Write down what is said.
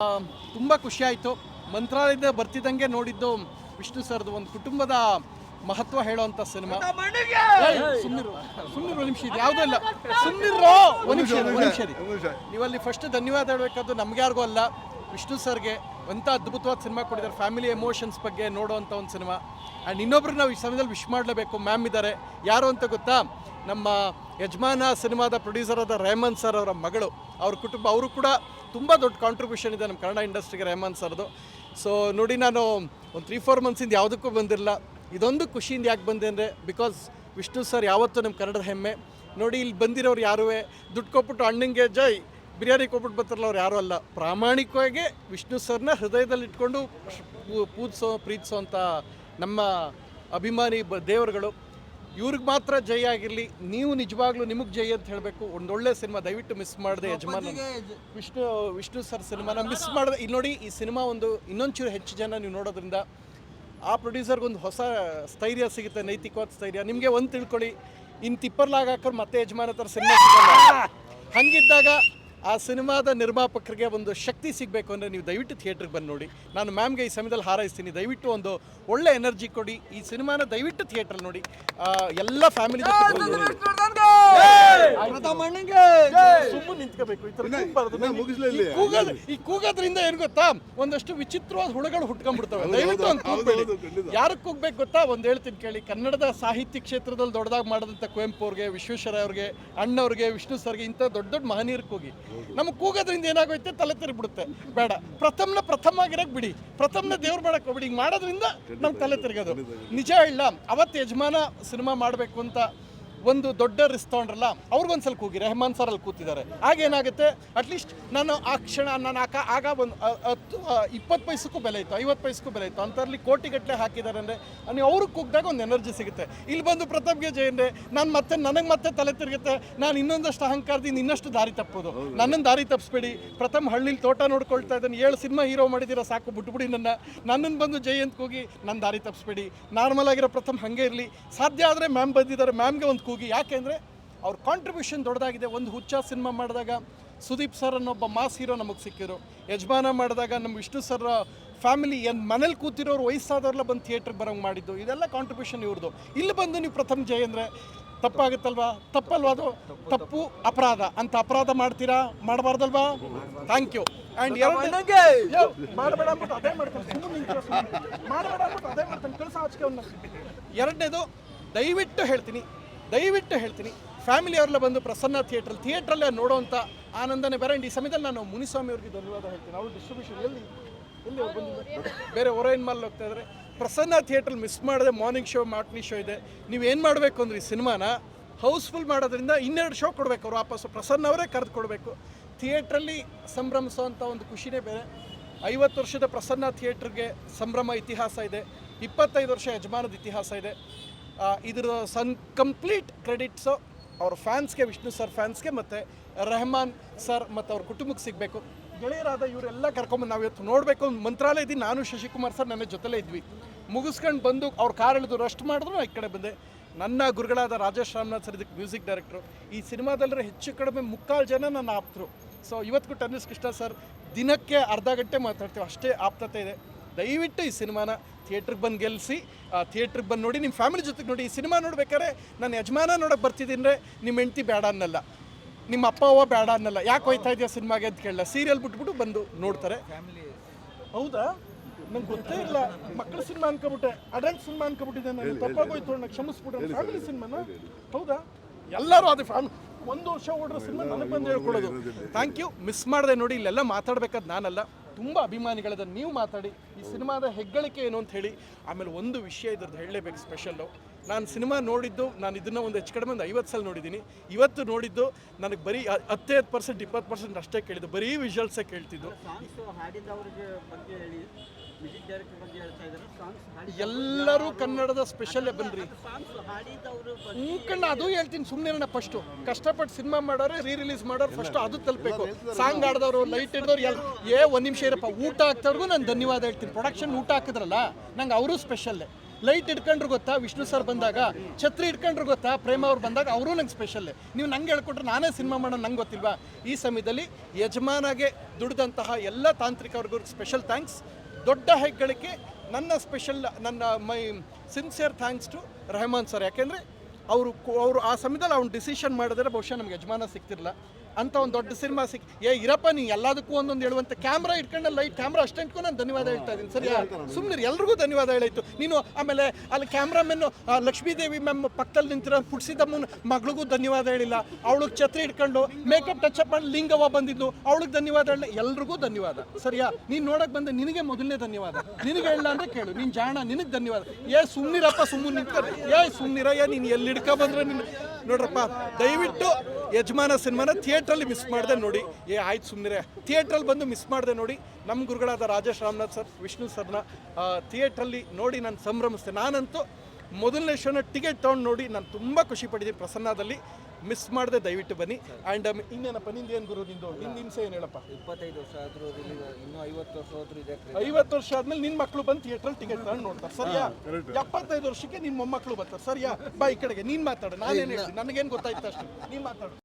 ತುಂಬ ಖುಷಿಯಾಯಿತು ಆಯಿತು. ಮಂತ್ರಾಲಯದ ಬರ್ತಿದ್ದಂಗೆ ನೋಡಿದ್ದು ವಿಷ್ಣು ಸರ್ದು ಒಂದು ಕುಟುಂಬದ ಮಹತ್ವ ಹೇಳುವಂತ ಸಿನಿಮಾ. ಸುಮ್ಮನಿರು ಸುಮ್ಮನಿರು ನಿಮಿಷ ಇದು ಯಾವುದೂ ಇಲ್ಲ ಸುಮ್ಮನಿರೋ ಒಂದು ನಿಮಿಷ ಒಂದು ನಿಮಿಷ. ನೀವಲ್ಲಿ ಫಸ್ಟ್ ಧನ್ಯವಾದ ಹೇಳಬೇಕಾದ್ದು ನಮ್ಗೆ ಯಾರಿಗೂ ಅಲ್ಲ. ವಿಷ್ಣು ಸರ್ಗೆ ಅಂತ ಅದ್ಭುತವಾದ ಸಿನಿಮಾ ಕೊಟ್ಟಿದ್ದಾರೆ. ಫ್ಯಾಮಿಲಿ ಎಮೋಷನ್ಸ್ ಬಗ್ಗೆ ನೋಡುವಂತ ಒಂದು ಸಿನಿಮಾ. ಆ್ಯಂಡ್ ಇನ್ನೊಬ್ರು ನಾವು ಈ ಸಮಯದಲ್ಲಿ ವಿಶ್ ಮಾಡಲೇಬೇಕು. ಮ್ಯಾಮ್ ಇದ್ದಾರೆ. ಯಾರು ಅಂತ ಗೊತ್ತಾ? ನಮ್ಮ ಯಜಮಾನ ಸಿನಿಮಾದ ಪ್ರೊಡ್ಯೂಸರ್ ಆದ ರೆಹಮಾನ್ ಸರ್ ಅವರ ಮಗಳು. ಅವ್ರ ಕುಟುಂಬ ಅವರು ಕೂಡ ತುಂಬ ದೊಡ್ಡ ಕಾಂಟ್ರಿಬ್ಯೂಷನ್ ಇದೆ ನಮ್ಮ ಕನ್ನಡ ಇಂಡಸ್ಟ್ರಿಗೆ ರೆಹಮಾನ್ ಸರ್ದು. ಸೊ ನೋಡಿ ನಾನು ಒಂದು ತ್ರೀ ಫೋರ್ ಮಂತ್ಸಿಂದ ಯಾವುದಕ್ಕೂ ಬಂದಿರಲ್ಲ ಇದೊಂದು ಖುಷಿಯಿಂದ ಯಾಕೆ ಬಂದೆ ಅಂದರೆ ಬಿಕಾಸ್ ವಿಷ್ಣು ಸರ್ ಯಾವತ್ತೂ ನಮ್ಮ ಕನ್ನಡದ ಹೆಮ್ಮೆ. ನೋಡಿ ಇಲ್ಲಿ ಬಂದಿರೋರು ಯಾರೂ ದುಡ್ಡು ಕೊಟ್ಬಿಟ್ಟು ಅಣ್ಣಂಗೆ, ಜೈ, ಬಿರಿಯಾನಿ ಕೊಟ್ಬಿಟ್ಟು ಬರ್ತಾರಲ್ಲ ಅವ್ರು ಯಾರೂ ಅಲ್ಲ. ಪ್ರಾಮಾಣಿಕವಾಗಿ ವಿಷ್ಣು ಸರ್ನ ಹೃದಯದಲ್ಲಿ ಇಟ್ಕೊಂಡು ಪೂಜಿಸೋ, ಪ್ರೀತಿಸೋ ಅಂತ ನಮ್ಮ ಅಭಿಮಾನಿ ಬ, ದೇವರುಗಳು ಇವ್ರಿಗೆ ಮಾತ್ರ ಜೈ ಆಗಿರಲಿ ನೀವು ನಿಜವಾಗ್ಲೂ ನಿಮಗೆ ಜೈ ಅಂತ ಹೇಳಬೇಕು. ಒಂದೊಳ್ಳೆ ಸಿನಿಮಾ ದಯವಿಟ್ಟು ಮಿಸ್ ಮಾಡಿದೆ ಯಜಮಾನ ವಿಷ್ಣು ವಿಷ್ಣು ಸರ್ ಸಿನಿಮಾನ ಮಿಸ್ ಮಾಡಿದೆ. ಇಲ್ಲಿ ನೋಡಿ ಈ ಸಿನಿಮಾ ಒಂದು ಇನ್ನೊಂಚೂರು ಹೆಚ್ಚು ಜನ ನೀವು ನೋಡೋದ್ರಿಂದ ಆ ಪ್ರೊಡ್ಯೂಸರ್ಗೊಂದು ಹೊಸ ಸ್ಥೈರ್ಯ ಸಿಗುತ್ತೆ ನೈತಿಕವಾದ ಸ್ಥೈರ್ಯ. ನಿಮಗೆ ಒಂದು ತಿಳ್ಕೊಳ್ಳಿ ಇನ್ನು ತಿಪ್ಪರ್ಲಾಗ ಹಾಕೋರು ಮತ್ತೆ ಯಜಮಾನ ಥರ ಸಿನಿಮಾ ಸಿಗಲ್ಲ. ಹಂಗಿದ್ದಾಗ ಆ ಸಿನಿಮಾದ ನಿರ್ಮಾಪಕರಿಗೆ ಒಂದು ಶಕ್ತಿ ಸಿಗಬೇಕು ಅಂದರೆ ನೀವು ದಯವಿಟ್ಟು ಥಿಯೇಟ್ರಿಗೆ ಬಂದು ನೋಡಿ. ನಾನು ಮ್ಯಾಮ್ಗೆ ಈ ಸಮಯದಲ್ಲಿ ಹಾರೈಸ್ತೀನಿ. ದಯವಿಟ್ಟು ಒಂದು ಒಳ್ಳೆ ಎನರ್ಜಿ ಕೊಡಿ. ಈ ಸಿನಿಮಾನ ದಯವಿಟ್ಟು ಥಿಯೇಟ್ರಲ್ಲಿ ನೋಡಿ. ಎಲ್ಲ ಫ್ಯಾಮಿಲಿ ಸುಮ್ಮನೆ ನಿಂತ್ಕೋಬೇಕು ಈ. ಈ ಕೂಗೋದ್- ಈ ಕೂಗೋದ್ರಿಂದ ಏನ್ ಗೊತ್ತಾ? ಒಂದಷ್ಟು ವಿಚಿತ್ರವಾದ ಹುಳುಗಳು ಹುಟ್ಕೊಂಡ್ಬಿಡ್ತವೆ. ದಯವಿಟ್ಟು ಒಂದು ಕೂಗ್ಬೇಡಿ ಯಾರು. ಕೂಗ್ಬೇಕು ಗೊತ್ತಾ? ಒಂದ್ ಹೇಳ್ತೀನಿ ಕೇಳಿ. ಕನ್ನಡದ ಸಾಹಿತ್ಯ ಕ್ಷೇತ್ರದಲ್ಲಿ ದೊಡ್ಡದಾಗಿ ಮಾಡಿದಂಥ ಕುವೆಂಪು ಅವ್ರಿಗೆ ವಿಶ್ವೇಶ್ವರ ಅವ್ರಿಗೆ ಅಣ್ಣವ್ರಿಗೆ ವಿಷ್ಣು ಸರ್ಗೆ ಇಂಥ ದೊಡ್ಡ ದೊಡ್ಡ ಮಹನೀಯರಿಗೆ ಕೂಗಿ ನಮ್ಗೆ ಕೂಗೋದ್ರಿಂದ ಏನಾಗೋಯ್ತೆ? ತಲೆ ತಿರುಗ್ಬಿಡುತ್ತೆ. ಬೇಡ. ಪ್ರಥಮನ ಪ್ರಥಮ ಆಗಿರಕ್ ಬಿಡಿ. ಪ್ರಥಮನ ದೇವ್ರು ಮಾಡಕ್ಕೆ ಬಿಡಿ ಹಿಂಗೆ ಮಾಡೋದ್ರಿಂದ ನಮ್ಗೆ ತಲೆ ತಿರುಗೋದು. ನಿಜ ಇಲ್ಲ ಅವತ್ತು ಯಜಮಾನ ಸಿನಿಮಾ ಮಾಡಬೇಕು ಅಂತ ಒಂದು ದೊಡ್ಡ ರಿಸ್ಕ್ ತೊಗೊಂಡ್ರಲ್ಲ ಅವ್ರಿಗೊಂದು ಸ್ವಲ್ಪ ಹೋಗಿ ರೆಹಮಾನ್ ಸರ್ ಅಲ್ಲಿ ಕೂತಿದ್ದಾರೆ. ಆಗೇನಾಗುತ್ತೆ ಅಟ್ಲೀಸ್ಟ್ ನಾನು ಆ ಕ್ಷಣ ನಾನು ಆಕ ಆಗ ಒಂದು ಹತ್ತು ಇಪ್ಪತ್ತು ಪೈಸಕ್ಕೂ ಬೆಲೆ ಇತ್ತು ಐವತ್ತು ಪೈಸಕ್ಕೂ ಬೆಲೆ ಇತ್ತು. ಅಂಥದ್ರಲ್ಲಿ ಕೋಟಿಗಟ್ಟಲೆ ಹಾಕಿದ್ದಾರೆ ಅಂದರೆ ನೀವು ಅವ್ರಿಗೆ ಕೂಗಿದಾಗ ಒಂದು ಎನರ್ಜಿ ಸಿಗುತ್ತೆ. ಇಲ್ಲಿ ಬಂದು ಪ್ರತಾಪ್ಗೆ ಜಯಂದ್ರೆ ನಾನು ಮತ್ತೆ ನನಗೆ ಮತ್ತೆ ತಲೆ ತಿರುಗುತ್ತೆ. ನಾನು ಇನ್ನೊಂದಷ್ಟು ಅಹಂಕಾರದಿಂದ ಇನ್ನಷ್ಟು ದಾರಿ ತಪ್ಪೋದು. ನನ್ನನ್ನು ದಾರಿ ತಪ್ಪಿಸ್ಬೇಡಿ ಪ್ರಥಮ ಹಳ್ಳಿಲಿ ತೋಟ ನೋಡ್ಕೊಳ್ತಾ ಇದ್ದಾನೆ. ಏಳು ಸಿನಿಮಾ ಹೀರೋ ಮಾಡಿದ್ದೀರಾ ಸಾಕು ಬಿಟ್ಬಿಡಿ ನನ್ನ. ನನ್ನನ್ನು ಬಂದು ಜಯಂತ್ ಅಂತ ಕೂಗಿ ನನ್ನ ದಾರಿ ತಪ್ಪಿಸ್ಬೇಡಿ ನಾರ್ಮಲ್ ಆಗಿರೋ ಪ್ರಥಮ ಹಾಗೆ ಇರಲಿ. ಸಾಧ್ಯ ಆದರೆ ಮ್ಯಾಮ್ ಬಂದಿದ್ದಾರೆ. ಮ್ಯಾಮ್ಗೆ ಒಂದು ಕೂಗಿ ಯಾಕೆಂದರೆ ಅವ್ರ ಕಾಂಟ್ರಿಬ್ಯೂಷನ್ ದೊಡ್ಡದಾಗಿದೆ. ಒಂದು ಹುಚ್ಚ ಸಿನಿಮಾ ಮಾಡಿದಾಗ ಸುದೀಪ್ ಸರ್ ಅನ್ನೊಬ್ಬ ಮಾಸ್ ಹೀರೋ ನಮಗೆ ಸಿಕ್ಕಿರು ಯಜಮಾನ ಮಾಡಿದಾಗ ನಮ್ಮ ವಿಷ್ಣು ಸರ್ ಫ್ಯಾಮಿಲಿ ಏನು ಮನೇಲಿ ಕೂತಿರೋರು ವಯಸ್ಸಾದವ್ರಲ್ಲ ಬಂದು ಥಿಯೇಟ್ರಿಗೆ ಬರೋಂಗೆ ಮಾಡಿದ್ದು. ಇದೆಲ್ಲ ಕಾಂಟ್ರಿಬ್ಯೂಷನ್ ಇವ್ರದ್ದು ಇಲ್ಲಿ ಬಂದು ನೀವು ಪ್ರಥಮ ಜಯ ಅಂದರೆ ತಪ್ಪಾಗುತ್ತಲ್ವಾ? ತಪ್ಪಲ್ವಾ ಅದು? ತಪ್ಪು ಅಪರಾಧ. ಅಂತ ಅಪರಾಧ ಮಾಡ್ತೀರಾ? ಮಾಡಬಾರ್ದಲ್ವಾ? ಥ್ಯಾಂಕ್ ಯು ಆ್ಯಂಡ್ ಎರಡನೇದು ದಯವಿಟ್ಟು ಹೇಳ್ತೀನಿ. ದಯವಿಟ್ಟು ಹೇಳ್ತೀನಿ ಫ್ಯಾಮಿಲಿ ಅವ್ರೆಲ್ಲ ಬಂದು ಪ್ರಸನ್ನ ಥಿಯೇಟ್ರಲ್ಲಿ ಥಿಯೇಟ್ರಲ್ಲೇ ನೋಡೋವಂಥ ಆನಂದನೇ ಬೇರೆ. ಈ ಸಮಯದಲ್ಲಿ ನಾನು ಮುನಿಸ್ವಾಮಿ ಅವ್ರಿಗೆ ಧನ್ಯವಾದ ಹೇಳ್ತೀನಿ. ಅವರು ಡಿಸ್ಟ್ರಿಬ್ಯೂಷನ್ ಎಲ್ಲಿ ಎಲ್ಲಿ ಬಂದು ಬೇರೆ ಒರೈನ್ ಮಾಲ್ ಹೋಗ್ತಾ ಇದ್ದಾರೆ. ಪ್ರಸನ್ನ ಥಿಯೇಟ್ರಲ್ಲಿ ಮಿಸ್ ಮಾಡಿದೆ ಮಾರ್ನಿಂಗ್ ಶೋ ಮಾಟ್ನಿ ಶೋ ಇದೆ. ನೀವೇನು ಮಾಡಬೇಕು ಅಂದ್ರೆ ಈ ಸಿನಿಮಾನ ಹೌಸ್ಫುಲ್ ಮಾಡೋದ್ರಿಂದ ಇನ್ನೆರಡು ಶೋ ಕೊಡಬೇಕು ಅವರು ವಾಪಸ್ಸು. ಪ್ರಸನ್ನ ಅವರೇ ಕರೆದು ಕೊಡಬೇಕು. ಥಿಯೇಟ್ರಲ್ಲಿ ಸಂಭ್ರಮಿಸೋವಂಥ ಒಂದು ಖುಷಿನೇ ಬೇರೆ. ಐವತ್ತು ವರ್ಷದ ಪ್ರಸನ್ನ ಥಿಯೇಟ್ರಿಗೆ ಸಂಭ್ರಮ ಇತಿಹಾಸ ಇದೆ. ಇಪ್ಪತ್ತೈದು ವರ್ಷ ಯಜಮಾನದ ಇತಿಹಾಸ ಇದೆ. ಇದ್ರ ಸನ್ ಕಂಪ್ಲೀಟ್ ಕ್ರೆಡಿಟ್ಸು ಅವ್ರ ಫ್ಯಾನ್ಸ್ಗೆ, ವಿಷ್ಣು ಸರ್ ಫ್ಯಾನ್ಸ್ಗೆ ಮತ್ತು ರೆಹಮಾನ್ ಸರ್ ಮತ್ತು ಅವ್ರ ಕುಟುಂಬಕ್ಕೆ ಸಿಗಬೇಕು. ಗೆಳೆಯರಾದ ಇವರೆಲ್ಲ ಕರ್ಕೊಂಬಂದು ನಾವು ಇವತ್ತು ನೋಡಬೇಕು ಮಂತ್ರಾಲಯದಿಂದ ನಾನು ಶಶಿಕುಮಾರ್ ಸರ್ ನನ್ನ ಜೊತೆಲೇ ಇದ್ವಿ. ಮುಗಿಸ್ಕೊಂಡು ಬಂದು ಅವ್ರ ಕಾರ್ ಇಳಿದು ರೆಸ್ಟ್ ಮಾಡಿದ್ರು ಈ ಕಡೆ ಬಂದೆ. ನನ್ನ ಗುರುಗಳಾದ ರಾಜೇಶ್ ರಾಮನಾಥ್ ಸರ್ ಇದಕ್ಕೆ ಮ್ಯೂಸಿಕ್ ಡೈರೆಕ್ಟ್ರು ಈ ಸಿನಿಮಾದಲ್ಲಿ ಹೆಚ್ಚು ಕಡಿಮೆ ಮುಕ್ಕಾಲು ಜನ ನನ್ನ ಆಪ್ತರು. ಸೊ ಇವತ್ತಿಗೂ ಟರ್ನಿಸ್ ಕೃಷ್ಣ ಸರ್, ದಿನಕ್ಕೆ ಅರ್ಧ ಗಂಟೆ ಮಾತಾಡ್ತೀವಿ, ಅಷ್ಟೇ ಆಪ್ತತೆ ಇದೆ. ದಯವಿಟ್ಟು ಈ ಸಿನಿಮಾನ ಥಿಯೇಟ್ರಿಗೆ ಬಂದು ಗೆಲ್ಲಿಸಿ ಥಿಯೇಟ್ರಿಗೆ ಬಂದು ನೋಡಿ ನಿಮ್ಮ ಫ್ಯಾಮಿಲಿ ಜೊತೆಗೆ ನೋಡಿ ಈ ಸಿನಿಮಾ ನೋಡ್ಬೇಕಾದ್ರೆ ನಾನು ಯಜಮಾನ ನೋಡೋಕೆ ಬರ್ತಿದ್ದೀನಿ ನಿಮ್ಮ ಹೆಂಡ್ತಿ ಬೇಡ ಅನ್ನಲ್ಲ. ನಿಮ್ಮ ಅಪ್ಪ ಅವ್ವ ಬೇಡ ಅನ್ನಲ್ಲ. ಯಾಕೆ ಹೋಯ್ತಾ ಇದೆಯಾ ಸಿನಿಮಾಗೆ ಅಂತ ಕೇಳಲ್ಲ ಸೀರಿಯಲ್ ಬಿಟ್ಬಿಟ್ಟು ಬಂದು ನೋಡ್ತಾರೆ. ಹೌದಾ? ನಂಗೆ ಗೊತ್ತೇ ಇಲ್ಲ. ಮಕ್ಕಳ ಸಿನಿಮಾ ಅನ್ಕೊಬಿಟ್ಟೆ ಅಡಲ್ಟ್ ಸಿನಿಮಾ ಅನ್ಕೊಬಿಟ್ಟಿದ್ದೆ ನಾನು. ತಪ್ಪಾಗೋಯ್ತು ನನಗೆ ಕ್ಷಮಿಸ್ಬಿಟ್ಟು ಫ್ಯಾಮಿಲಿ ಸಿನಿಮಾನ? ಹೌದಾ? ಎಲ್ಲರೂ ಅದು ಫ್ಯಾಮಿಲಿ ಒಂದು ವರ್ಷ ಓಡಿರೋ ಸಿನಿಮಾ ನನಗೆ ಬಂದು ಹೇಳ್ಕೊಡೋದು ಥ್ಯಾಂಕ್ ಯು ಮಿಸ್ ಮಾಡಿದೆ ನೋಡಿ ಇಲ್ಲೆಲ್ಲ ಮಾತಾಡ್ಬೇಕಾದ್ ನಾನಲ್ಲ. ತುಂಬ ಅಭಿಮಾನಿಗಳದ ನೀವು ಮಾತಾಡಿ ಈ ಸಿನಿಮಾದ ಹೆಗ್ಗಳಿಕೆ ಏನು ಅಂತ ಹೇಳಿ. ಆಮೇಲೆ ಒಂದು ವಿಷಯ ಇದ್ರದ್ದು ಹೇಳಲೇಬೇಕು ಸ್ಪೆಷಲ್ಲು. ನಾನು ಸಿನಿಮಾ ನೋಡಿದ್ದು ನಾನು ಇದನ್ನು ಒಂದು ಹೆಚ್ಚು ಕಡಿಮೆ ಒಂದು ಐವತ್ತು ಸಲ ನೋಡಿದ್ದೀನಿ. ಇವತ್ತು ನೋಡಿದ್ದು ನನಗೆ ಬರೀ ಹತ್ತೈದು ಪರ್ಸೆಂಟ್ ಇಪ್ಪತ್ತು ಪರ್ಸೆಂಟ್ ಅಷ್ಟೇ ಕೇಳಿದ್ದು. ಬರೀ ವಿಜುವಲ್ಸೇ ಕೇಳ್ತಿದ್ದು. ಎಲ್ಲರೂ ಕನ್ನಡದ ಸ್ಪೆಷಲ್ಲೇ ಬಗ್ಗೆ ಕಣ್ಣ ಅದು ಹೇಳ್ತೀನಿ ಸುಮ್ಮನೆ ಫಸ್ಟು ಕಷ್ಟಪಟ್ಟು ಸಿನಿಮಾ ಮಾಡೋರೆ ರೀ ರಿಲೀಸ್ ಮಾಡೋರು ಫಸ್ಟ್ ಅದು ತಲುಪಬೇಕು ಸಾಂಗ್ ಆಡಿದವರು ಲೈಟ್ ಹಿಡಿದವ್ರು ಎಲ್ಲ ಏ ಒಂದು ನಿಮಿಷ ಇರಪ್ಪ ಊಟ ಹಾಕ್ತವ್ರಿಗೂ ನಾನು ಧನ್ಯವಾದ ಹೇಳ್ತೀನಿ. ಪ್ರೊಡಕ್ಷನ್ ಊಟ ಹಾಕಿದ್ರಲ್ಲ ನಂಗೆ ಅವರು ಸ್ಪೆಷಲ್ಲೇ ಲೈಟ್ ಇಟ್ಕೊಂಡ್ರು ಗೊತ್ತಾ? ವಿಷ್ಣು ಸರ್ ಬಂದಾಗ, ಛತ್ರಿ ಇಟ್ಕೊಂಡ್ರು ಗೊತ್ತಾ? ಪ್ರೇಮ ಅವ್ರು ಬಂದಾಗ ಅವರು ನಂಗೆ ಸ್ಪೆಷಲ್ ನೀವು ನಂಗೆ ಹೇಳ್ಕೊಟ್ರೆ ನಾನೇ ಸಿನಿಮಾ ಮಾಡೋ ನಂಗೆ ಗೊತ್ತಿಲ್ವಾ? ಈ ಸಮಯದಲ್ಲಿ ಯಜಮಾನಾಗೆ ದುಡಿದಂತಹ ಎಲ್ಲ ತಾಂತ್ರಿಕ ತಾಂತ್ರಿಕವ್ರಿಗೂ ಸ್ಪೆಷಲ್ ಥ್ಯಾಂಕ್ಸ್ ದೊಡ್ಡ ಹೆಗ್ಗಳಿಕೆ, ನನ್ನ ಸ್ಪೆಷಲ್ ನನ್ನ my sincere thanks to Rahman sir. ಯಾಕೆಂದರೆ, ಅವರು ಅವರು ಆ ಸಮಯದಲ್ಲಿ ಅವ್ನು ಡಿಸಿಷನ್ ಮಾಡಿದ್ರೆ ಬಹುಶಃ ನಮ್ಗೆ ಯಜಮಾನ ಸಿಗ್ತಿರಲ್ಲ ಅಂತ ಒಂದು ದೊಡ್ಡ ಸಿನಿಮಾ ಸಿಕ್ ಏ, ಇರಪ್ಪ, ನೀ ಎಲ್ಲದಕ್ಕೂ ಒಂದೊಂದು ಹೇಳುವಂತ ಕ್ಯಾಮ್ರಾ ಇಟ್ಕೊಂಡು ಲೈಟ್ ಕ್ಯಾಮ್ರಾ ಅಷ್ಟೆಂಟ್ಗೂ ನಾನು ಧನ್ಯವಾದ ಹೇಳ್ತಾ ಇದ್ದೀನಿ ಸರಿ ಸುಮ್ಮನೆ ಎಲ್ರಿಗೂ ಧನ್ಯವಾದ ಹೇಳಾಯ್ತು. ನೀನು ಆಮೇಲೆ ಅಲ್ಲಿ ಕ್ಯಾಮ್ರಾಮೆನ್ನು ಲಕ್ಷ್ಮೀದೇವಿ ಮ್ಯಾಮ್ ಪಕ್ಕದಲ್ಲಿ ನಿಂತಿರೋ ಪುಟ್ಸಿದಮ್ಮನ ಮಗಳಿಗೂ ಧನ್ಯವಾದ ಹೇಳಿಲ್ಲ. ಅವಳಿಗೆ ಛತ್ರಿ ಇಟ್ಕೊಂಡು ಮೇಕಪ್ ಟಚ್ ಮಾಡಿ ಲಿಂಗವ ಬಂದಿದ್ದು ಅವಳಿಗೆ ಧನ್ಯವಾದ ಹೇಳಿ ಎಲ್ರಿಗೂ ಧನ್ಯವಾದ. ಸರಿಯಾ? ನೀನು ನೋಡಕ್ ಬಂದೆ, ನಿನಗೆ ಮೊದಲನೇ ಧನ್ಯವಾದ. ನಿನಗೆ ಹೇಳ ಅಂದ್ರೆ ಕೇಳು, ನೀನು ಜಾಣ, ನಿನಗೆ ಧನ್ಯವಾದ. ಏ ಸುಮ್ಮನಿರಪ್ಪ ಸುಮ್ಮನೆ ನಿಂತ್ಕೊಂಡು ಏ ಸುಮ್ಮನಿರಯ್ಯ ನೀನು ಎಲ್ಲಿ ಹಿಡ್ಕೊ ಬಂದ್ರೆ ನೀನು ನೋಡ್ರಪ್ಪ, ದಯವಿಟ್ಟು ಯಜಮಾನ ಸಿನಿಮಾನ ಥಿಯೇಟ್ರಲ್ಲಿ ಮಿಸ್ ಮಾಡಿದೆ ನೋಡಿ. ಏ ಆಯ್ತು ಸುಮ್ಮನೆ ಥಿಯೇಟ್ರಲ್ಲಿ ಬಂದು ಮಿಸ್ ಮಾಡಿದೆ ನೋಡಿ. ನಮ್ಮ ಗುರುಗಳಾದ ರಾಜೇಶ್ ರಾಮನಾಥ್ ಸರ್ ವಿಷ್ಣು ಸರ್ನ ಥಿಯೇಟ್ರಲ್ಲಿ ನೋಡಿ ನಾನು ಸಂಭ್ರಮಿಸ್ತೆ ನಾನಂತೂ ಮೊದಲನೇ ಶೋನ ಟಿಕೆಟ್ ತೊಗೊಂಡು ನೋಡಿ ನಾನು ತುಂಬ ಖುಷಿ ಪಟ್ಟಿದ್ದೀನಿ ಪ್ರಸನ್ನದಲ್ಲಿ. ಮಿಸ್ ಮಾಡದೆ ದಯವಿಟ್ಟು ಬನ್ನಿ. ಆ್ಯಂಡ್ ಇನ್ನೇನಪ್ಪ ನಿಂದು ಏನು ಗುರು ನಿಂದು? ನಿನ್ನ ಹಿಂಸೆ ಏನು ಹೇಳಪ್ಪ? ಇಪ್ಪತ್ತೈದು ವರ್ಷ ಆದರೂ ಇನ್ನೂ ಐವತ್ತು ವರ್ಷ ಹೋದ್ರು ಇದೆ ಐವತ್ತು ವರ್ಷ ಆದ್ಮೇಲೆ ನಿನ್ನ ಮಕ್ಕಳು ಬಂದು ಥಿಯೇಟ್ರಲ್ಲಿ ಟಿಕೆಟ್ ತಗೊಂಡು ನೋಡ್ತಾರೆ. ಸರಿಯಾ? ಎಪ್ಪತ್ತೈದು ವರ್ಷಕ್ಕೆ ನಿನ್ನ ಮೊಮ್ಮಕ್ಕಳು ಬರ್ತಾರೆ. ಸರಿಯಾ? ಬಾ ಈ ಕಡೆಗೆ. ನೀನು ಮಾತಾಡು. ನಾನೇನು ಹೇಳ್ತೀನಿ. ನನಗೇನು ಗೊತ್ತಾಯ್ತು ಅಷ್ಟು. ನೀನು ಮಾತಾಡು.